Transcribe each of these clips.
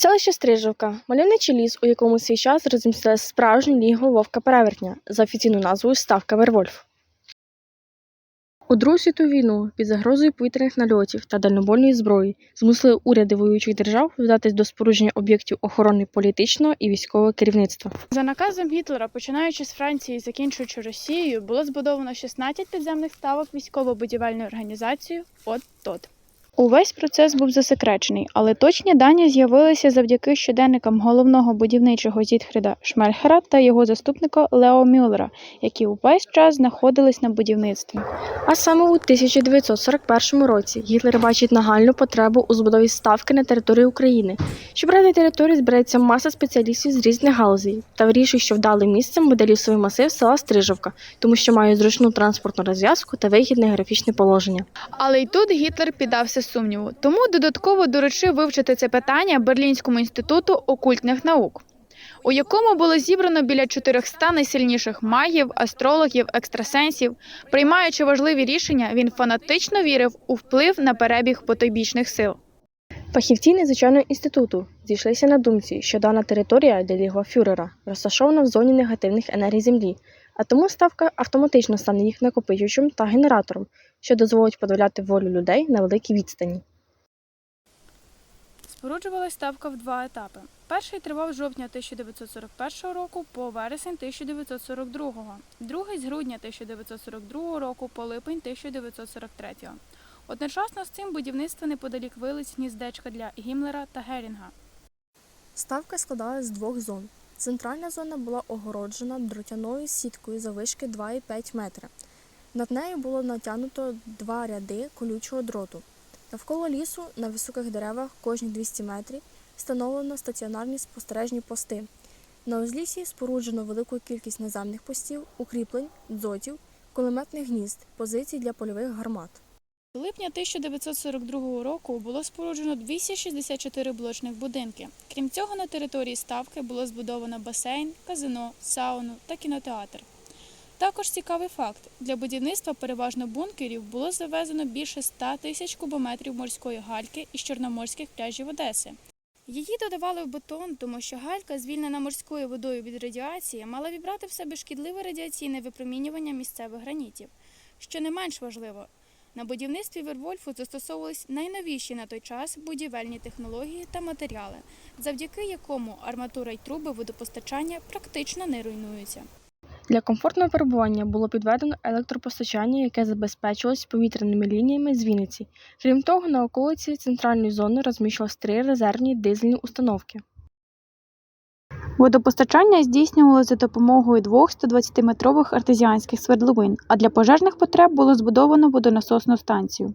Селище Стрижівка – мальовничий ліс, у якому свій час розмістилась справжнє лігво вовка-перевертня за офіційною назвою Ставка Вервольф. У Другу світову війну під загрозою повітряних нальотів та дальнобойної зброї змусили уряди воюючих держав вдатись до спорудження об'єктів охорони політичного і військового керівництва. За наказом Гітлера, починаючи з Франції і закінчуючи Росією, було збудовано 16 підземних ставок військово-будівельною організацією от ТОТ. Увесь процес був засекречений, але точні дані з'явилися завдяки щоденникам головного будівничого Зітхрида Шмельхера та його заступника Лео Мюллера, які увесь час знаходились на будівництві. А саме у 1941 році Гітлер бачить нагальну потребу у збудові ставки на території України. Щоб брати територію, збирається маса спеціалістів з різних галузей та вирішує, що вдалим місцем буде лісовий масив села Стрижівка, тому що має зручну транспортну розв'язку та вигідне географічне положення. Але й тут Гітлер піддався сумніву, тому додатково доручив вивчити це питання Берлінському інституту окультних наук, у якому було зібрано біля 400 найсильніших магів, астрологів, екстрасенсів. Приймаючи важливі рішення, він фанатично вірив у вплив на перебіг потойбічних сил. Фахівці незвичайного інституту зійшлися на думці, що дана територія для лігва фюрера розташована в зоні негативних енергій Землі, а тому ставка автоматично стане їх накопичувачем та генератором, що дозволить подавляти волю людей на великій відстані. Споруджувалась ставка в два етапи. Перший тривав з жовтня 1941 року по вересень 1942, другий з грудня 1942 року по липень 1943. Одночасно з цим будівництво неподалік вилиць гніздечка для Гімлера та Герінга. Ставка складалась з двох зон. Центральна зона була огороджена дротяною сіткою завишки 2,5 метра. Над нею було натягнуто два ряди колючого дроту. Навколо лісу на високих деревах кожні 200 метрів встановлено стаціонарні спостережні пости. На узліссі споруджено велику кількість наземних постів, укріплень, дзотів, кулеметних гнізд, позицій для польових гармат. Липня 1942 року було споруджено 264 блочних будинки. Крім цього, на території ставки було збудовано басейн, казино, сауну та кінотеатр. Також цікавий факт: для будівництва переважно бункерів було завезено більше 100 тисяч кубометрів морської гальки із чорноморських пляжів Одеси. Її додавали в бетон, тому що галька, звільнена морською водою від радіації, мала вібрати в себе шкідливе радіаційне випромінювання місцевих гранітів. Що не менш важливо, на будівництві Вервольфу застосовувались найновіші на той час будівельні технології та матеріали, завдяки якому арматура й труби водопостачання практично не руйнуються. Для комфортного перебування було підведено електропостачання, яке забезпечувалось повітряними лініями з Вінниці. Крім того, на околиці центральної зони розміщувалось три резервні дизельні установки. Водопостачання здійснювалося за допомогою двох 120-метрових артезіанських свердловин, а для пожежних потреб було збудовано водонасосну станцію.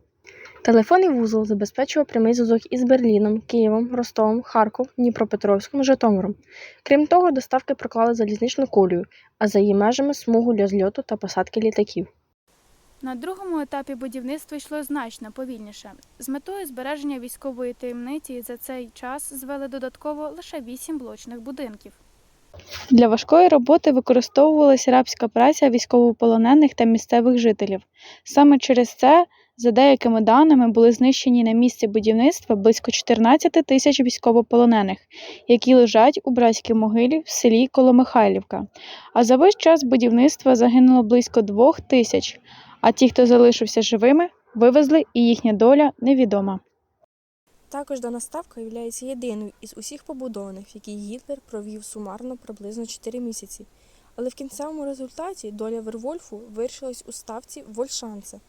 Телефонний вузол забезпечував прямий зв'язок із Берліном, Києвом, Ростовом, Харков, Дніпропетровськом, Житомиром. Крім того, доставки проклали залізничну колію, а за її межами смугу для зльоту та посадки літаків. На другому етапі будівництво йшло значно повільніше. З метою збереження військової таємниці за цей час звели додатково лише вісім блочних будинків. Для важкої роботи використовувалася рабська праця військовополонених та місцевих жителів. Саме через це, за деякими даними, були знищені на місці будівництва близько 14 тисяч військовополонених, які лежать у братській могилі в селі Коломихайлівка. А за весь час будівництва загинуло близько двох тисяч, а ті, хто залишився живими, вивезли і їхня доля невідома. Також дана ставка є єдиною із усіх побудованих, в якій Гітлер провів сумарно приблизно 4 місяці. Але в кінцевому результаті доля Вервольфу вирішилась у ставці Вольшанце.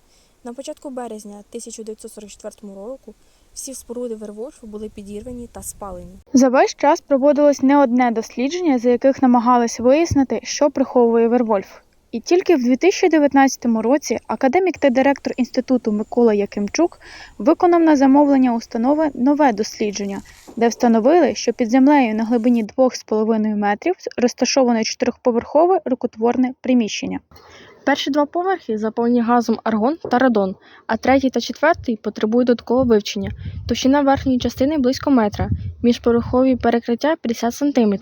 На початку березня 1944 року всі споруди Вервольфу були підірвані та спалені. За весь час проводилось не одне дослідження, за яких намагались вияснити, що приховує Вервольф. І тільки в 2019 році академік та директор інституту Микола Якимчук виконав на замовлення установи нове дослідження, де встановили, що під землею на глибині 2,5 метрів розташоване чотирьохповерхове рукотворне приміщення. Перші два поверхи заповнені газом аргон та радон, а третій та четвертий потребують додаткового вивчення. Товщина верхньої частини близько метра, міжпорохові перекриття 50 см.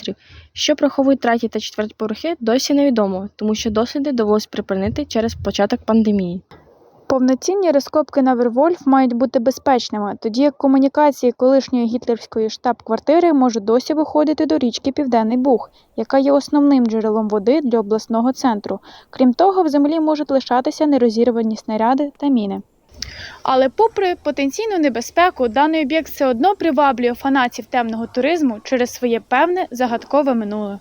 Що приховують третій та четвертий поверхи, досі невідомо, тому що досліди довелось припинити через початок пандемії. Повноцінні розкопки на Вервольф мають бути безпечними, тоді як комунікації колишньої гітлерської штаб-квартири можуть досі виходити до річки Південний Буг, яка є основним джерелом води для обласного центру. Крім того, в землі можуть лишатися нерозірвані снаряди та міни. Але попри потенційну небезпеку, даний об'єкт все одно приваблює фанатів темного туризму через своє певне загадкове минуле.